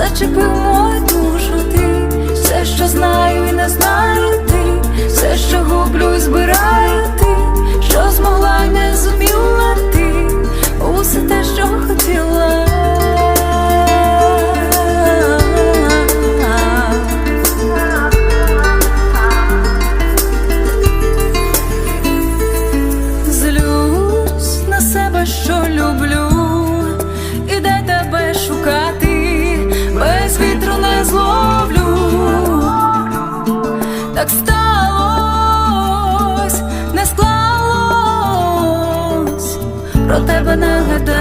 зачепив мою душу ти, все, що знаю і не знаю ти, все, що гублю і збираю ти, що змогла, й не зуміла ти, усе те, що хотіла. Злюсь на себе, що люблю, вітру не зловлю. Так сталось, не склалось, про тебе не як